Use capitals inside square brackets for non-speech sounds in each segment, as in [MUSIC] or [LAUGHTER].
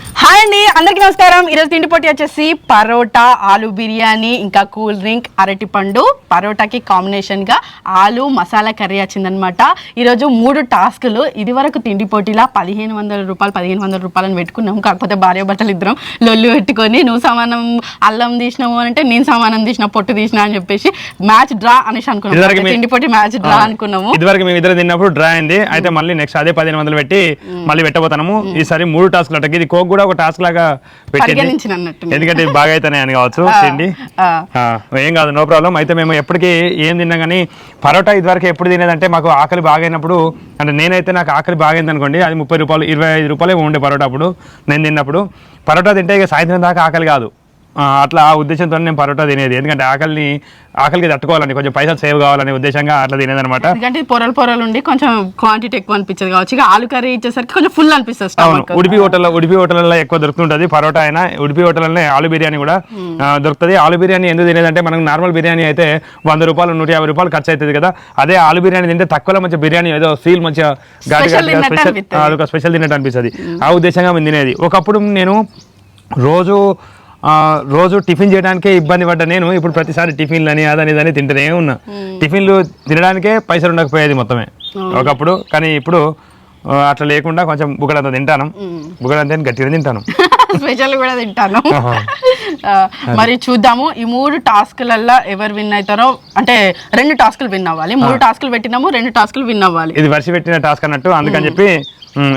Hi అండి అందరికీ నమస్కారం. ఈరోజు తిండి పోటీ వచ్చేసి పరోటా ఆలు బిర్యానీ ఇంకా కూల్ డ్రింక్ అరటి పండు పరోటాకి కాంబినేషన్గా ఆలు మసాలా కర్రీ వచ్చిందనమాట ఈరోజు మూడు టాస్కులు. ఇది వరకు తిండి పోటీలా పదిహేను వందల రూపాయలు పదిహేను వందల రూపాయలని పెట్టుకున్నాం. కాకపోతే భార్య భర్తలు ఇద్దరం లొల్లు పెట్టుకొని నువ్వు సమానం అల్లం తీసినావు అని అంటే నేను సమానం తీసిన పొట్టు తీసిన అని చెప్పేసి మ్యాచ్ డ్రా అనేసి అనుకున్నాం. తిండి పోటీ మ్యాచ్ డ్రా అనుకున్నాము. ఇదివరకు మేము ఇద్దరు తిన్నప్పుడు డ్రా అయింది. అయితే మళ్ళీ నెక్స్ట్ అదే పదిహేను వందలు పెట్టి మళ్ళీ పెట్టబోతాము ఈసారి మూడు టాస్క్లు అట్ట ఇది కోక్ కూడా ఒక టాస్క్ లాగా పెట్టింది. ఎందుకంటే ఇది బాగా అయితేనే అని కావచ్చు తిండి. ఏం కాదు నో ప్రాబ్లం అయితే మేము ఎప్పటికీ ఏం తిన్నా కానీ పరోటా ఇదివరకు ఎప్పుడు తినేదంటే మాకు ఆకలి బాగైనప్పుడు అంటే నేనైతే నాకు ఆకలి బాగైంది అనుకోండి అది ముప్పై రూపాయలు ఇరవై ఐదు రూపాయలు ఉండే పరోటా అప్పుడు నేను తిన్నప్పుడు. పరోటా తింటే ఇక సాయంత్రం దాకా ఆకలి కాదు. అట్లా ఆ ఉద్దేశంతో నేను పరోటా తినేది. ఎందుకంటే ఆకలిని ఆకలికి తట్టుకోవాలని కొంచెం పైసలు సేవ్ కావాలనే ఉద్దేశంగా అట్లా తినేది అనమాట ఎందుకంటే పొరలు పొరలు ఉండి కొంచెం క్వాంటిటీ ఎక్కువ అనిపించదు కావచ్చు. ఇక ఆలు కర్రీ ఇచ్చేసరికి కొంచెం ఫుల్ అనిపిస్తుంది అవును. ఉడిపి హోటల్లో ఉడిపి హోటల్లో ఎక్కువ దొరుకుతుంటది. పరోటా అయినా ఉడిపి హోటల్లోనే ఆలు బిర్యానీ కూడా ఆ, దొరుకుతుంది. ఆలు బిర్యానీ ఎందుకు తినేదంటే మనకు నార్మల్ బిర్యానీ అయితే వంద రూపాయలు నూట యాభై రూపాయలు ఖర్చు అవుతుంది కదా. అదే ఆలు బిర్యానీ తింటే తక్కువలో మంచి బిర్యానీ ఏదో ఫీల్ మంచిగా స్పెషల్. అదొక స్పెషల్ తిన్నట్టు అనిపిస్తుంది. ఆ ఉద్దేశంగా మేము తినేది. ఒకప్పుడు నేను రోజు రోజు టిఫిన్ చేయడానికే ఇబ్బంది పడ్డా నేను. ఇప్పుడు ప్రతిసారి టిఫిన్లు అని అదని ఇదని తింటూనే ఉన్నా. టిఫిన్లు తినడానికే పైసలు ఉండకపోయేది మొత్తమే. ఒకప్పుడు కానీ ఇప్పుడు అట్లా లేకుండా కొంచెం బుగడంత తింటాను. బుగడంత గట్టిగా తింటాను. [LAUGHS] స్పెషల్ కూడా తింటాను. మరి చూద్దాము ఈ మూడు టాస్కులల్లో ఎవరు విన్ అవుతారో అంటే రెండు టాస్కులు విన్ అవ్వాలి. మూడు టాస్కులు పెట్టినాము రెండు టాస్కులు విన్ అవ్వాలి. ఇది వర్షి పెట్టిన టాస్క్ అన్నట్టు అందుకని చెప్పి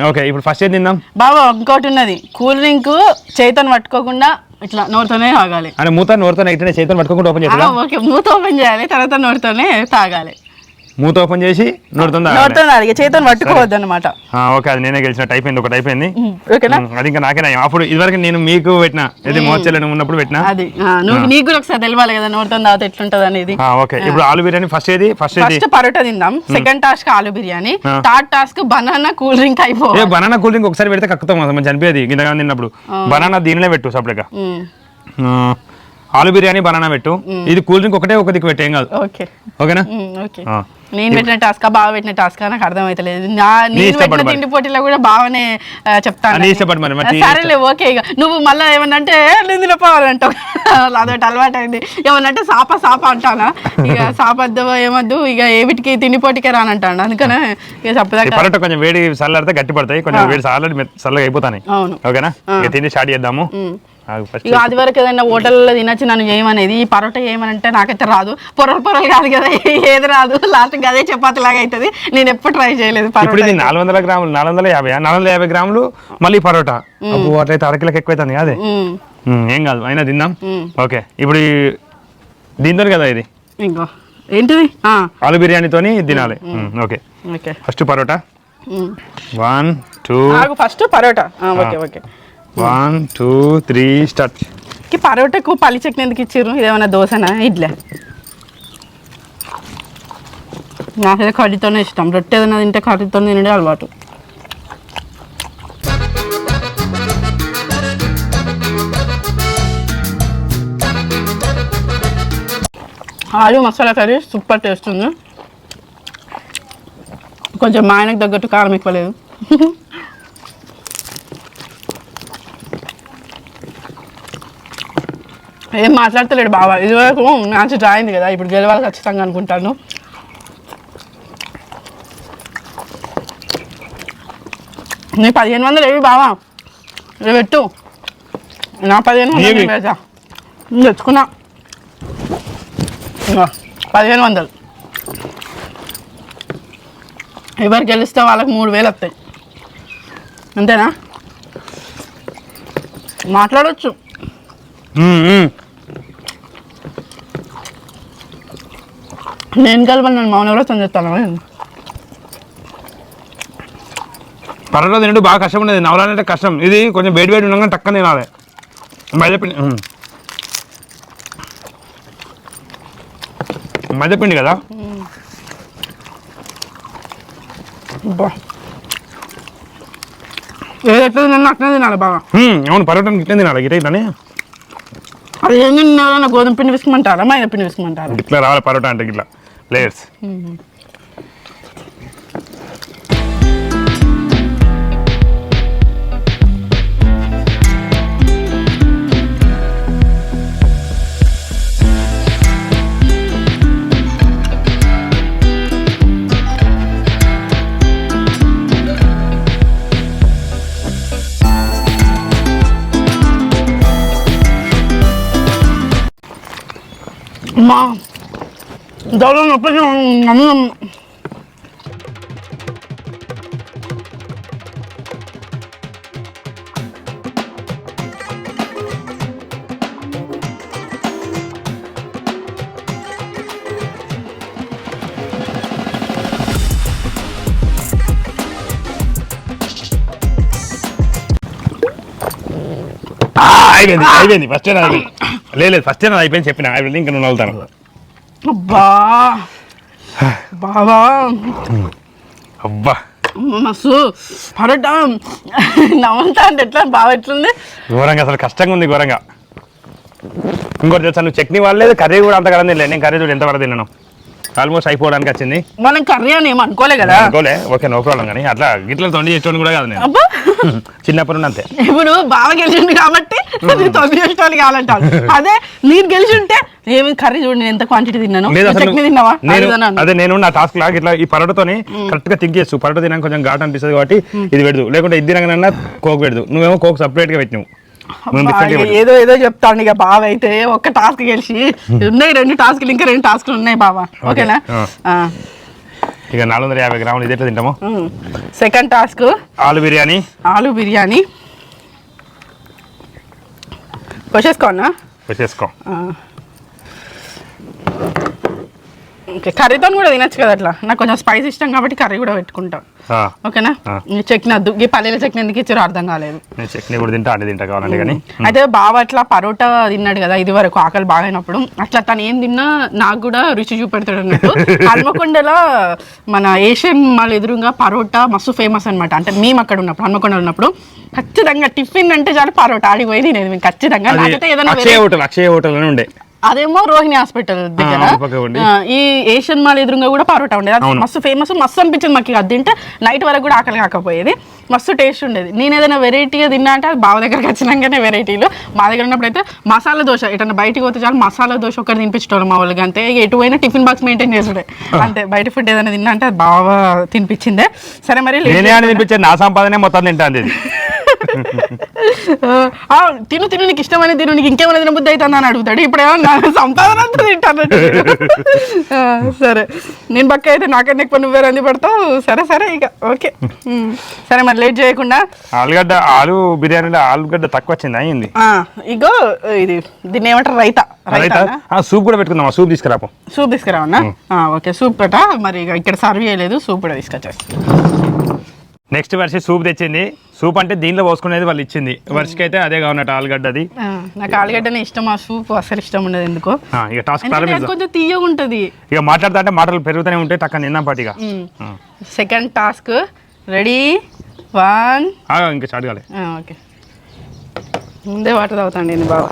ఓకే ఇప్పుడు ఫస్ట్ ఏం తిందాం? బాబా ఇంకోటి ఉన్నది. కూల్ డ్రింక్ చేతను పట్టుకోకుండా ఇట్లా నోరుతోనే తాగాలి. అంటే మూత నోరుతో ఎట్టిన చేతులు పట్టుకోకుండా ఓపెన్ చేస్తా ఓకే మూత ఓపెన్ చేయాలి తర్వాత నోరుతోనే తాగాలి. మూత ఓపెన్ చేసి. నోరుతో తాగి చేతను పట్టుకోవద్దు అనమాట ఓకే అది నేనే గెలిచినట్టు అయిపోయింది ఒకటి అయిపోయింది ఓకేనా? అది ఇంకా నాకే నయం. అప్పుడు ఇదివరకు నేను మీకు పెట్టిన ఇది మోచెల్లని ఉన్నప్పుడు పెట్టిన? అది నువ్వు నీకు కూడా ఒకసారి తెలియాలి కదా నోరుతో తాగితే ఎట్లుంటది అనేది. ఓకే. ఇప్పుడు ఆలు బిర్యానీ ఫస్ట్ ఏది? ఫస్ట్ ఏది? ఫస్ట్ పరోటా తిందాం. Second task aloo biryani. Third task banana cool drink అయిపో ఏ బనానా కూల్ డ్రింక్ ఒకసారి పెడితే కక్కుతాం మంచి అనిపించేది గింతగా తిన్నప్పుడు. బనానా దీనిలో పెట్టు సపరేట్గా. ఆలు బిర్యానీ బనానా పెట్టు. ఇది కూల్ డ్రింక్ ఒకటే ఒక దిక్కు పెట్టు కాదు. ఓకే. ఓకేనా? ఓకే. నేను పెట్టిన టాస్క్ బాగా పెట్టిన టాస్క్ నాకు అర్థమైతలేదు. నా నేను పెట్టిన. తిండి పోటీలో కూడా బాగానే చెప్తాను సరేలే ఓకే ఇక నువ్వు మళ్ళీ ఏమన్నంటే నిందులో పోవాలంటావు అదొకటి అలవాటు అయింది ఏమన్నంటే సాప సాప అంటానా? ఇక [LAUGHS] సాపద్దు ఏమద్దు ఇక ఏమిటికి తిండి పోటీకే రానంటాను అందుకనే ఇక పరోటా కొంచెం వేడి చల్లారితే గట్టి పడతాయి. కొంచెం వేడి చల్లారి చల్లగా అయిపోతాయి అవును. ఓకేనా? తిని స్టార్ట్ చేద్దాము. ఇక అది వరకు ఏదైనా హోటల్లో తినొచ్చు నన్ను ఏమనేది? ఈ పరోటా ఏమనంటే నాకైతే రాదు. పొరలు పొరలు కాదు కదా ఏది రాదు. లాస్ట్ అదే చపాతి లాగా అవుతుంది నేను ఎప్పుడు ట్రై చేయలేదు పరోటా నాలుగు వందల గ్రాములు నాలుగు వందల యాభై నాలుగు వందల యాభై గ్రాములు మళ్ళీ పరోటా. అట్లయితే అరకిలోకి ఎక్కువైతుంది అదే. ఏం కాదు. అయినా తిందాం. ఓకే. ఇప్పుడు దీంతో కదా ఇది? ఇంకో. ఏంటిది? ఆలు బిర్యానీతోని తినాలి. Okay. Okay. First paratha. One two. First paratha. Okay okay. One two three start పరోటకు పల్లి చట్నీ ఎందుకు ఇచ్చారు ఇదేమన్నా దోశనా? ఇడ్లే. నాకైతే కర్రీతోనే ఇష్టం. రొట్టె ఏదైనా తింటే కర్రీతో తినడే అలవాటు. ఆలు మసాలా కర్రీ సూపర్ టేస్ట్ ఉంది. కొంచెం మా ఆయనకు తగ్గట్టు కారం ఎక్కువ లేదు. [LAUGHS] ఏం మాట్లాడతలేడు బాబా ఇదివరకు మ్యాచ్ డ్రా అయింది కదా ఇప్పుడు గెలవాలి ఖచ్చితంగా అనుకుంటాను. నీ పదిహేను వందలు ఏవి బావా? ఇవి పెట్టు. నా పదిహేను వందలు. నేను తెచ్చుకున్నా. పదిహేను వందలు. ఎవరు గెలిస్తే వాళ్ళకి మూడు వేలు వస్తాయి. అంతేనా? మాట్లాడవచ్చు నేను కలపని నన్ను మౌన కూడా చెప్తాను పరోటా తినడం బాగా కష్టం ఉండేది నవలాలంటే కష్టం ఇది కొంచెం వేడి వేడి ఉండగా టక్కన తినాలి మైదాపిండి ఉమ్. మైదాపిండి కదా బా ఏది ఎట్లా తిన్నా అట్లనే తినాలి బాగా ఉమ్, అవును పరోటా ఇట్లా తినాలి గిట్ట ఇట్లానే అది ఏం తిన్నారో గోధుమ పిండి విసుకుమంటారా మైదా పిండి విసుకుమంటారా ఇట్లా రావాలి పరోటా అంటే ఇట్లా layers. Mom. దౌడ నొప్పి అన్నం అయిపోయింది అయిపోయింది ఫస్ట్ అయిపోయింది లేదు లేదు ఫస్ట్ అయిపోయింది చెప్పిన అయిపోయింది ఇంకా నువ్వు నవ్వుతాను అబ్బా. బాబా అబ్బా. మస్తు పరోటా నవ్వుతా అంటే ఎట్లా? బాగా ఎట్లుంది? ఘోరంగా అసలు కష్టంగా ఉంది ఘోరంగా. ఇంకోటి తెలుసా నువ్వు చట్నీ వాడలేదు కర్రీ కూడా అంత కదా తినలేదు నేను కర్రీ చూడు ఎంత వరకు తిన్నాను. ఆల్మోస్ట్ అయిపోవడానికి వచ్చింది. మనం కర్రీ అని ఏం అనుకోలే కదా? అనుకోలే. ఓకే నో ప్రాబ్లం కానీ అట్లా గిట్ల తొండి చేసేవాడిని కూడా కాదు నేను. చిన్నప్పటి నుండి అంతే. ఇప్పుడు బావ గెలిచిండు కాబట్టి తొమ్మిది ఇష్టాలు కావాలంటారు అదే నేను గెలిచి ఉంటే ఏమి కర్రీ చూడు నేను ఎంత క్వాంటిటీ తిన్నాను? చట్నీ తిన్నావా? నేను అది నేను నా టాస్క్ లాగా ఇట్లా ఈ పరోటతోని కరెక్ట్గా థింక్ చేస్తూ పరోట తినడానికి కొంచెం ఘాట్ అనిపిస్తుంది కాబట్టి ఇది పెడదు. లేకుంటే ఇది తినగానన్నా కోక్ పెడదు. నువ్వేమో కోక్ సపరేట్గా పెట్టినావు. ఏదో ఏదో చెప్తాను ఇక బావ అయితే ఒక్క టాస్క్ గెలిచి. ఉన్నాయి రెండు టాస్క్లు ఇంకా రెండు టాస్క్లు ఉన్నాయి బావా. ఓకేనా. ఇక నాలుగు వందల యాభై గ్రాములు ఇది ఎట్లా తింటాము? Second task aloo biryani. ఆలు బిర్యానీ. వచ్చేసుకోనా వచ్చేసుకో ఓకే కర్రీతో కూడా తినచ్చు కదా అట్లా? నాకు కొంచెం స్పైస్ ఇష్టం కాబట్టి కర్రీ కూడా పెట్టుకుంటా. ఓకేనా? చట్నీ వద్దు ఈ పల్లెల చట్నీ ఎందుకు ఇచ్చారో అర్థం కాలేదు. నేను చట్నీ కూడా తింటా అన్ని తింటా కావాలంటే కానీ. అయితే బావ అట్లా పరోటా తిన్నాడు కదా ఇది వరకు ఆకలి బాగైనప్పుడు అట్లా తను ఏం తిన్నా నాకు కూడా రుచి చూపెడతాడు అన్నట్టు. [LAUGHS] హన్మకొండలో మన ఏషియన్ మాల్ ఎదురుగా పరోటా మస్తు ఫేమస్ అన్నమాట. అంటే మేము అక్కడ ఉన్నప్పుడు హన్మకొండ ఉన్నప్పుడు ఖచ్చితంగా టిఫిన్ అంటే చాలు పరోటా. ఆడికి పోయి తినేది మేము ఖచ్చితంగా. అక్షయ హోటల్ అక్షయ హోటల్ అని ఉండే. అదేమో రోహిణి హాస్పిటల్ దగ్గర. ఈ ఏషియన్ మాల్ ఎదురుగా కూడా పరోటా ఉండేది. అది. మస్తు ఫేమస్ మస్తు అనిపించింది మాకు అది తింటే. నైట్ వరకు కూడా ఆకలి కాకపోయేది. మస్తు టేస్ట్ ఉండేది. నేను ఏదైనా వెరైటీగా తిన్నా అంటే అది బావ దగ్గరకు వచ్చినాకనే వెరైటీలు మా దగ్గర ఉన్నప్పుడు అయితే మసాలా దోశ. ఎటన్నా బయటికి పోతే చాలు మసాలా దోశ ఒకటి తినిపించడం మా వాళ్ళకి. అంతే ఎటు పోయినా టిఫిన్ బాక్స్ మెయింటైన్ చేసుడే. అంతే బయట ఫుడ్ ఏదైనా తిన్నా అంటే అది బాగా తినిపించిందే. సరే మరి నా సంపాదనే మొత్తం తింటా అది ఆ, [LAUGHS] తిను తిను నీకు ఇష్టమైన తిను నీకు ఇంకేమైనా తినబుద్ధి అవుతుంది అని అడుగుతాడు. ఇప్పుడేమో నా సంపాదన అంతా తింటాను. సరే. నేను పక్క అయితే నాకన్నా ఎక్కువ నువ్వే రంది పెడతావు. సరే సరే ఇక. ఓకే. సరే మరి లేట్ చేయకుండా. ఆలుగడ్డ ఆలు బిర్యానీలో ఆలుగడ్డ తక్కువ వచ్చింది అయింది ఇగో ఇది దీన్ని ఏమంటారు రైతా. రైతా? సూప్ కూడా పెట్టుకుందాం సూప్ తీసుకురాపో. సూప్ తీసుకురావన్నా? ఓకే. సూప్ పెట్ట మరి ఇక ఇక్కడ సర్వ్ చేయలేదు. సూప్ కూడా తీసుకొచ్చేస్తా. నెక్స్ట్ వర్షి సూప్ తెచ్చింది. సూప్ అంటే దీనిలో పోసుకునేది వాళ్ళు ఇచ్చింది. వర్షకి అయితే అదే. కావన్నట్టు ఆలుగడ్డది నాకు ఆలుగడ్డనే ఇష్టం ఆ సూప్ అసలు ఇష్టం ఉండదు ఎందుకో. ఇక టాస్క్ కొంచెం తీయగా ఉంటుంది. ఇక మాట్లాడుతా అంటే మాటలు పెరుగుతూనే ఉంటాయి టక్క నిన్న పాటిగా. సెకండ్ టాస్క్ రెడీ వన్ ఇంకా స్టార్ట్ కాలే. ఓకే. ముందే వాటర్ తాగుతాండి నేను బాగా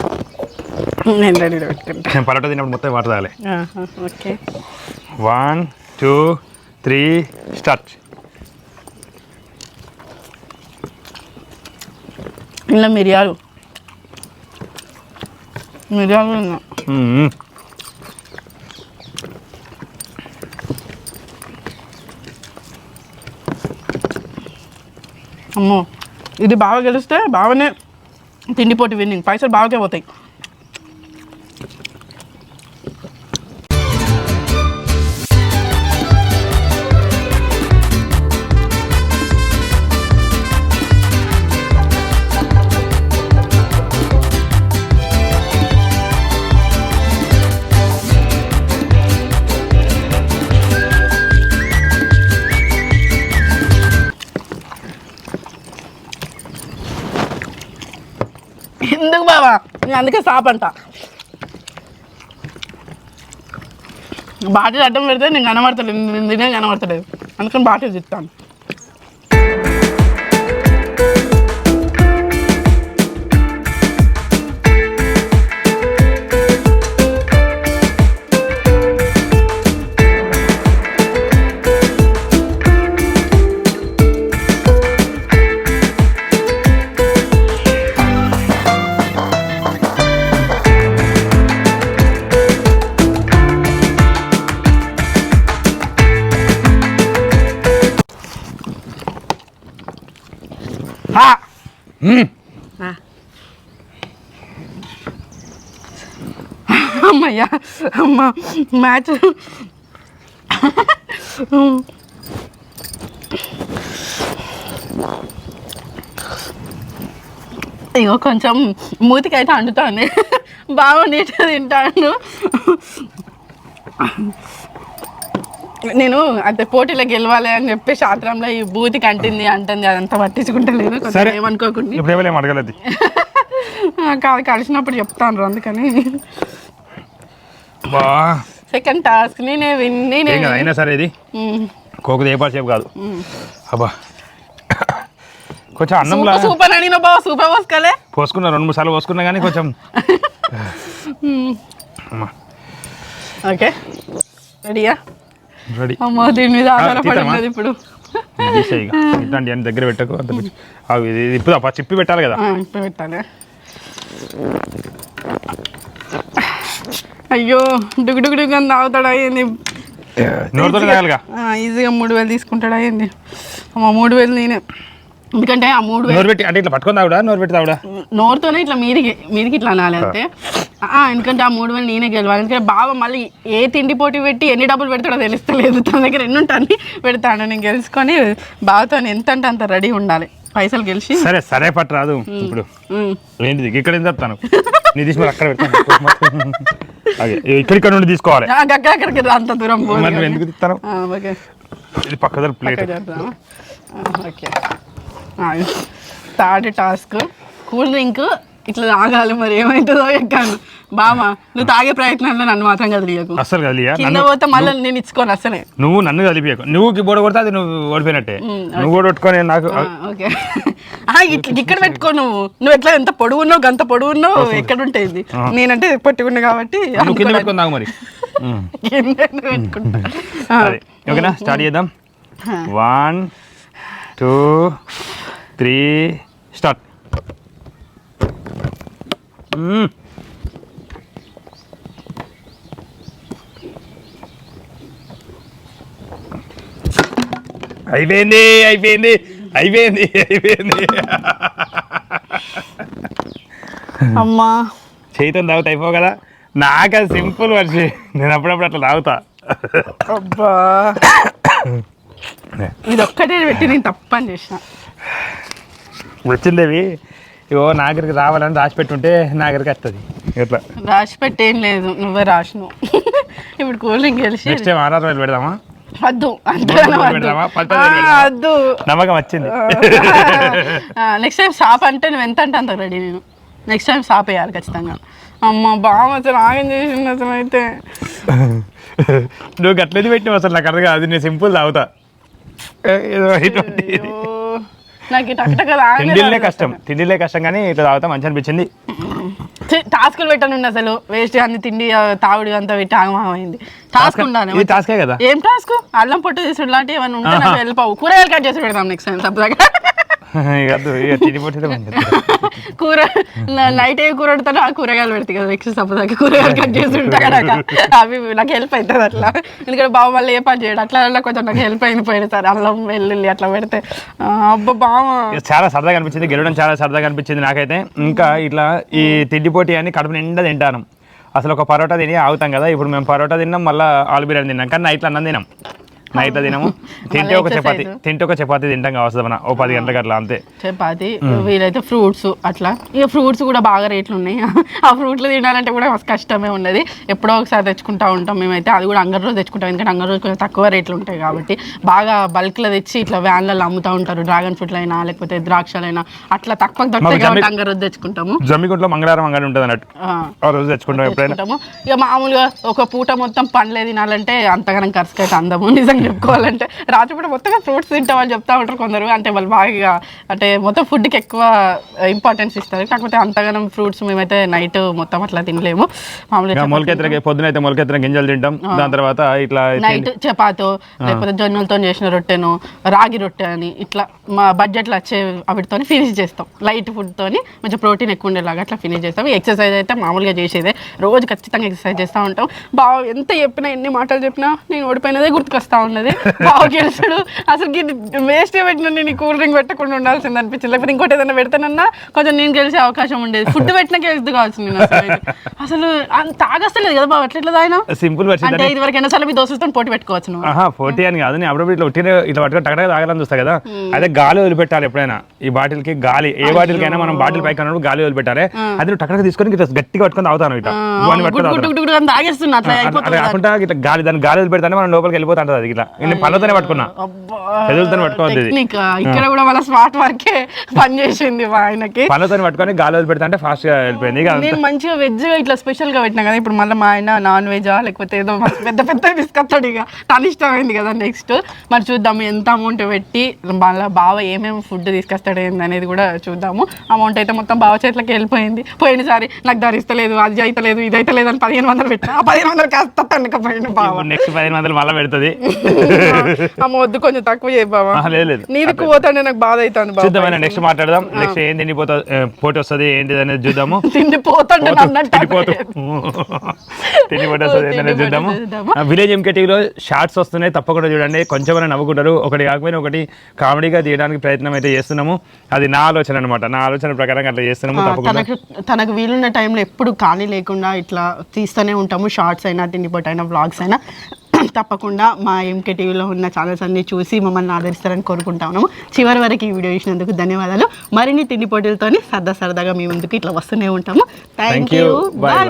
నేను రెడీ పెట్టుకుంటా. నేను పరోటా తిన్నప్పుడు మొత్తం వాటర్ తాగాలి. Okay. One two three start ఇలా మిరియాలు. మిరియాలు ఉన్నాయి. అమ్మో. ఇది బాగా గెలిస్తే బాగానే తిండిపోటీ విన్నింగ్ పైసలు బాగా పోతాయి. ఎందుకు బావా? నేను అందుకే సాప్ అంట. బాటిల్ అడ్డం పెడితే నేను కనబడతలేదు నేను తినే కనబడతలేదు. అందుకని బాటిల్ తిస్తాను అమ్మయ్యా అమ్మ మ్యాచ్. ఇగో కొంచెం మూతికి అయితే అంటుతాను బాగా నీట్గా తింటాను. నేను అంతే పోటీలో గెలవాలి అని చెప్పి శాస్త్రంలో ఈ బూతికి అంటింది అంటుంది అదంతా పట్టించుకుంటలేదు కొంచెం. ఏమనుకోకుండా. ఇప్పుడు ఎవరేం అడగలేదు. [LAUGHS] కాదు కలిసినప్పుడు చెప్తాను అందుకని. బా. సెకండ్ టాస్క్ నేనే విన్ నేనే ఏం కదా win. అయినా సరే ఇది. కోకు సేపు కాదు. అబ్బా. కొంచెం అన్నంలా సూపర్ సూపర్ అడిగిన బావ సూపర్ పోసుకోలే. పోసుకున్నా రెండు మూడు సార్లు పోసుకున్నా కానీ కొంచెం. [LAUGHS] అమ్మా. ఓకే. రెడీయా రెడీ అమ్మో దీని మీద ఆధారపడి? ఉన్నది ఇప్పుడు. ఇట్లాంటి అన్ని దగ్గర పెట్టకు అంత ఇప్పుడు చిప్పి పెట్టాలి కదా. ఇప్పుడు పెట్టాలి. అయ్యో డుగు డుగు అని తాగుతాడు తాగాలిగా? ఈజీగా మూడు వేలు తీసుకుంటాడు అయ్యింది అమ్మ మూడు వేలు నేనే. ఎందుకంటే ఆ మూడు నోరు పెట్టి అంటే ఇట్లా పట్టుకొని తాగుడా? నోరు పెట్టి తాగుడా? నోరుతోనే ఇట్లా మీదికి మీదికి ఇట్లా అనాలి అంతే. ఆ, ఎందుకంటే ఆ మూడు వేలు నేనే గెలవాలి. ఎందుకంటే బావ మళ్ళీ ఏ తిండి పోటీ పెట్టి ఎన్ని డబ్బులు పెడతాడో తెలుస్తలేదు. తన దగ్గర ఎన్ని ఉంటాయని పెడతాను నేను గెలుచుకొని బావతో ఎంత అంటే అంత రెడీ ఉండాలి. పైసలు గెలిచి. సరే సరే పట్టు రాదు. ఇప్పుడు. ఏంటిది? ఇక్కడ ఏం చెప్తాను నీ అక్కడ పెడతాను. అదే ఇక్కడిక్కడ నుండి తీసుకోవాలి. అక్కడికి అంత దూరం ఎందుకు తీస్తాను ఇది పక్కదల plate. Okay. Third task cool drink ఇట్లా తాగాలి మరి ఏమవుతుందో ఎక్కాను బామా నువ్వు తాగే ప్రయత్నంలో నన్ను మాత్రం కదిలియకు. అస్సలు కలియా కింద నన్ను పోతే మళ్ళీ నేను ఇచ్చుకోను అసలే నువ్వు నన్ను కలిపియకు నువ్వు బోడ కొడితే అది నువ్వు ఓడిపోయినట్టే. నువ్వు కూడా కొట్టుకొని నాకు ఆ, ఓకే. ఇట్ల- ఇక్కడ పెట్టుకో నువ్వు. నువ్వు ఎట్లా ఎంత పొడుగు ఉన్నావు గంత పొడుగు ఉన్నావు ఎక్కడ ఉంటుంది నేనంటే పొట్టుకున్నా కాబట్టి కింద పెట్టుకొని తాగు మరి. [LAUGHS] ఓకేనా? స్టార్ట్ చేద్దాం. One two three start. అయిపోయింది అయిపోయింది అయిపోయింది అయిపోయింది. అమ్మా. చేయితో తాగుతా అయిపో కదా? నాకు అది సింపుల్ వర్షి నేను అప్పుడప్పుడు అట్లా తాగుతా. అబ్బా. [COUGHS] ఇది ఒక్కటే పెట్టి నేను తప్పని చేసిన. వచ్చిందేవి ఇగో నాగరికి రావాలని రాసి పెట్టుంటే నాగరికి వస్తుంది ఇట్లా రాసి పెట్టేం లేదు. నువ్వే రాసినావు. ఇప్పుడు కూల్ డ్రింక్ గెలిచి నెక్స్ట్ టైం ఆర్ఆర్ వేలు పెడదామా? వద్దు. వద్దు. నమ్మకం వచ్చింది. నెక్స్ట్ టైం షాప్ అంటే నువ్వు ఎంత అంటే అంత రెడీ నేను. నెక్స్ట్ టైం షాప్ వేయాలి ఖచ్చితంగా. అమ్మ బావ అసలు ఆగం చేసింది అసలు అయితే. నువ్వు గట్లది పెట్టినావు అసలు నాకు అర్థం కాదు. అది నేను సింపుల్ తాగుతా. ఏదో నాకు ఈ టక్ తిండిలే కష్టం. తిండిలే కష్టం కానీ ఇట్లా తాగుతా మంచి అనిపించింది. టాస్కులు పెట్టను అసలు. వేస్ట్ అన్ని తిండి ఆ, తాగుడు అంతా పెట్టి ఆగమైంది టాస్క్ ఉండాలి ఇది టాస్కే కదా? ఏం టాస్క్? అల్లం పొట్టు తీసుడు లాంటివి ఏమైనా ఉంటే నాకు వెళ్ళిపోవు కూరగాయలు కట్ చేసి పెడతాం నెక్స్ట్ టైం తప్పదాకా కూర నైట్ ఏ కూర వండుతానో ఆ కూరగాయలు పెడతాయి కదా నెక్స్ట్ తప్పదాకా కూరగాయలు కట్ చేసి ఉంటాయి కదా అవి నాకు హెల్ప్ అవుతుంది అట్లా. ఎందుకంటే బావ మళ్ళీ ఏ పని చేయడు. అట్లా అట్లా కొంచెం నాకు హెల్ప్ అయింది పోయిన సార్ అల్లం వెల్లుల్లి అట్లా పెడితే. అబ్బా బావ. చాలా సరదాగా అనిపించింది గెలవడం చాలా సరదాగా అనిపించింది నాకైతే. ఇంకా ఇట్లా ఈ తిండి పోటీ అని కడుపు నిండా తింటాను. అసలు ఒక పరోటా తిని ఆగుతాం కదా ఇప్పుడు మేము పరోటా తిన్నాం మళ్ళీ ఆలు బిర్యానీ తిన్నాం. కానీ నైట్లో అన్నం తినాం. నైట్లో తినము. తింటే ఒక చపాతి తింటే ఒక చపాతి తింటాం కావచ్చు మన ఓ పది గంటలకు అట్లా అంతే. చపాతి వీలైతే ఫ్రూట్స్ అట్లా. ఇక ఫ్రూట్స్ కూడా బాగా రేట్లు ఉన్నాయి. [LAUGHS] ఆ ఫ్రూట్లు తినాలంటే కూడా మస్తు కష్టమే ఉన్నది. ఎప్పుడో ఒకసారి తెచ్చుకుంటా ఉంటాం మేమైతే. అది కూడా అంగర్ తెచ్చుకుంటాం. ఎందుకంటే అంగర్ రోజు కొంచెం తక్కువ రేట్లు ఉంటాయి కాబట్టి. బాగా బల్క్లో తెచ్చి ఇట్లా వ్యాన్లలో అమ్ముతూ ఉంటారు. డ్రాగన్ ఫ్రూట్లు అయినా లేకపోతే ద్రాక్షలైనా. అట్లా తక్కువ దొరుకుతాయి కాబట్టి రోజు తెచ్చుకుంటాము. జమ్మిగుంట్లో మంగళవారం అంగడి ఉంటుంది అన్నట్టు. ఆ, రోజు తెచ్చుకుంటాం ఎప్పుడైనా. తెచ్చుకుంటాము. ఇక మామూలుగా ఒక పూట మొత్తం పండ్లే తినాలంటే అంతగానం ఖర్చుకి అయితే అందము. నిజంగా చెప్పుకోవాలంటే రాత్రిపూట మొత్తం ఫ్రూట్స్ తింటామని చెప్తా ఉంటారు కొందరు. అంటే వాళ్ళు బాగా అంటే మొత్తం ఫుడ్కి ఎక్కువ ఇంపార్టెన్స్ ఇస్తారు. కాకపోతే అంతగానం ఫ్రూట్స్ మేమైతే నైట్ మొత్తం అట్లా తినలేము. మామూలుగా మొలకెత్తిన పొద్దున అయితే మొలకెత్తిన గింజలు తింటాం. దాని తర్వాత ఇట్లా నైట్ చపాతో లేకపోతే జొన్నలతో చేసిన రొట్టెను రాగి రొట్టె అని ఇట్లా మా బడ్జెట్లో వచ్చే వాటితో ఫినిష్ చేస్తాం. లైట్ ఫుడ్తోని కొంచెం ప్రోటీన్ ఎక్కువ ఉండేలాగా అట్లా ఫినిష్ చేస్తాం. ఎక్సర్సైజ్ అయితే మామూలుగా చేసేదే. రోజు ఖచ్చితంగా ఎక్సర్సైజ్ చేస్తూ ఉంటాం. బాగా ఎంత చెప్పినా ఎన్ని మాటలు చెప్పినా నేను ఓడిపోయినదే గుర్తుకొస్తా ఉన్నది బాగా గెలిచాడు అసలు వేస్ట్ పెట్టిన నేను కూల్ డ్రింక్ పెట్టకుండా ఉండాల్సింది అనిపించింది లేకపోతే ఇంకోటి ఏదైనా పెడతానన్నా కొంచెం నేను గెలిచే అవకాశం ఉండేది ఫుడ్ పెట్టినా కావచ్చు నేను అసలు తాగస్తలేదు కదా బాబు ఎట్లా తాగినా సింపుల్ అంటే ఇది వరకు ఎన్నోసార్లు మీ దోస్తులతో పోటీ పెట్టుకోవచ్చు పోటీ అని కాదు నేను అప్పుడప్పుడు ఇట్లా ఉట్టిన ఇట్లా పట్టుకొని టకటక తాగాలని చూస్తా కదా అదే గాలి వదిలిపెట్టాలి ఎప్పుడైనా ఈ బాటిల్కి గాలి ఏ బాటిల్ కైనా మనం బాటిల్ పైకి అన్నప్పుడు గాలి వదిలిపెట్టాలి అది నువ్వు టకటక తీసుకొని ఇట్లా గట్టిగా పట్టుకొని తాగుతాను ఇట్లా తాగేస్తున్నా అట్లా ఇట్లా గాలి దాని గాలి వదిలిపెడతానే మనం లోపలికి వెళ్ళిపోతా అది ఇట్లా నేను పళ్ళతోనే పట్టుకున్నా. చేతులతోనే పట్టుకోవద్దు ఇక్కడ కూడా వాళ్ళ స్మార్ట్ వర్కే పనిచేసింది మా ఆయనకి. పళ్ళతోనే పట్టుకొని గాలి వదిలిపెడతా అంటే ఫాస్ట్గా వెళ్ళిపోయింది. నేను మంచిగా వెజ్ ఇట్లా స్పెషల్గా పెట్టినా కదా ఇప్పుడు మళ్ళీ మా ఆయన నాన్ వెజా లేకపోతే ఏదో పెద్ద పెద్ద తీసుకొస్తాడు ఇక తన ఇష్టమైంది కదా నెక్స్ట్ మరి చూద్దాం ఎంత అమౌంట్ పెట్టి మళ్ళీ బావ ఏమేమి ఫుడ్ తీసుకొస్తాడు ఏంది అనేది కూడా చూద్దాము. అమౌంట్ అయితే మొత్తం బావ చేతిలోకి వెళ్ళిపోయింది. పోయినసారి నాకు ధరిస్తలేదు అది అయితలేదు ఇది అయితలేదు అని పదిహేను వందలు పెట్టిన. ఆ పదిహేను వందలు కాస్త తన్నకపోయింది బావ. నెక్స్ట్ పదిహేను వందలు మళ్ళీ పెడుతుంది. [LAUGHS] అమ్మ వద్దు కొంచెం తక్కువ చేయ బావా. లేదు లేదు. నీదికి పోతాంటే నాకు బాధ అవుతాను చూద్దాం నెక్స్ట్ మాట్లాడదాం. నెక్స్ట్ ఏం తిండిపోతా పోటీ వస్తుంది ఏంటిది అనేది చూద్దాము. తిండి పోతాంటే తిండిపోటీ వస్తుంది ఏంటనేది చూద్దాము. విలేజ్ ఎంకే టీవీలో షార్ట్స్ వస్తున్నాయి తప్పకుండా చూడండి. కొంచెమైనా నవ్వుకుంటారు. ఒకటి కాకపోయినా ఒకటి కామెడీగా తీయడానికి ప్రయత్నం అయితే చేస్తున్నాము. అది నా ఆలోచన అనమాట నా ఆలోచన ప్రకారం అట్లా చేస్తున్నాము తప్పకుండా. తనకు వీలున్న టైంలో ఎప్పుడు ఖాళీ లేకుండా ఇట్లా తీస్తూనే ఉంటాము. షార్ట్స్ అయినా తిండిపోట్ అయినా వ్లాగ్స్ అయినా. తప్పకుండా మా ఎంకే టీవీలో ఉన్న ఛానల్స్ అన్ని చూసి మమ్మల్ని ఆదరిస్తారని కోరుకుంటాము. చివరి వరకు ఈ వీడియో చూసినందుకు ధన్యవాదాలు. మరిన్ని తిండి పోటీలతోని సరదా సరదాగా మీ ముందుకు ఇట్లా వస్తూనే ఉంటాము. థ్యాంక్. You bye. బాయ్